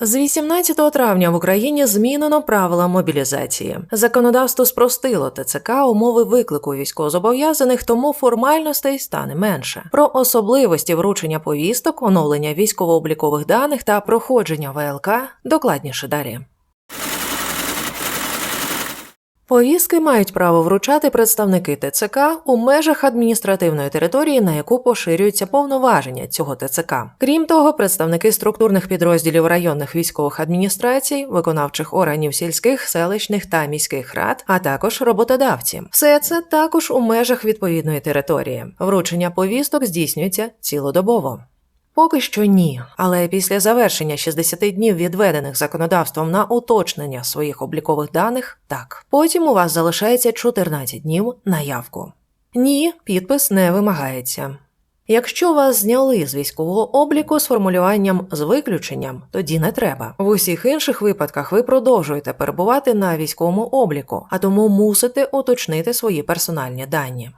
З 18 травня в Україні змінено правила мобілізації. Законодавство спростило ТЦК умови виклику військовозобов'язаних, тому формальностей стане менше. Про особливості вручення повісток, оновлення військово-облікових даних та проходження ВЛК докладніше далі. Повістки мають право вручати представники ТЦК у межах адміністративної території, на яку поширюються повноваження цього ТЦК. Крім того, представники структурних підрозділів районних військових адміністрацій, виконавчих органів сільських, селищних та міських рад, а також роботодавці. Все це також у межах відповідної території. Вручення повісток здійснюється цілодобово. Поки що ні, але після завершення 60 днів, відведених законодавством на уточнення своїх облікових даних, так. Потім у вас залишається 14 днів на явку. Ні, підпис не вимагається. Якщо вас зняли з військового обліку з формулюванням з виключенням, тоді не треба. В усіх інших випадках ви продовжуєте перебувати на військовому обліку, а тому мусите уточнити свої персональні дані.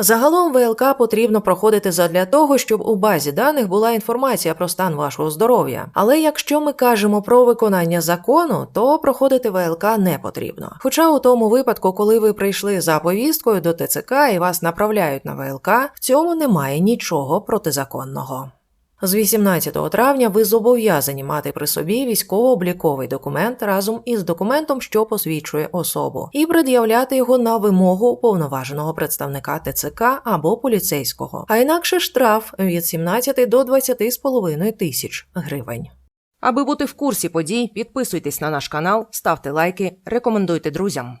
Загалом ВЛК потрібно проходити задля того, щоб у базі даних була інформація про стан вашого здоров'я. Але якщо ми кажемо про виконання закону, то проходити ВЛК не потрібно. Хоча у тому випадку, коли ви прийшли за повісткою до ТЦК і вас направляють на ВЛК, в цьому немає нічого протизаконного. З 18 травня ви зобов'язані мати при собі військово-обліковий документ разом із документом, що посвідчує особу, і пред'являти його на вимогу уповноваженого представника ТЦК або поліцейського, а інакше штраф від 17 до 20,5 тисяч гривень. Аби бути в курсі подій, підписуйтесь на наш канал, ставте лайки, рекомендуйте друзям.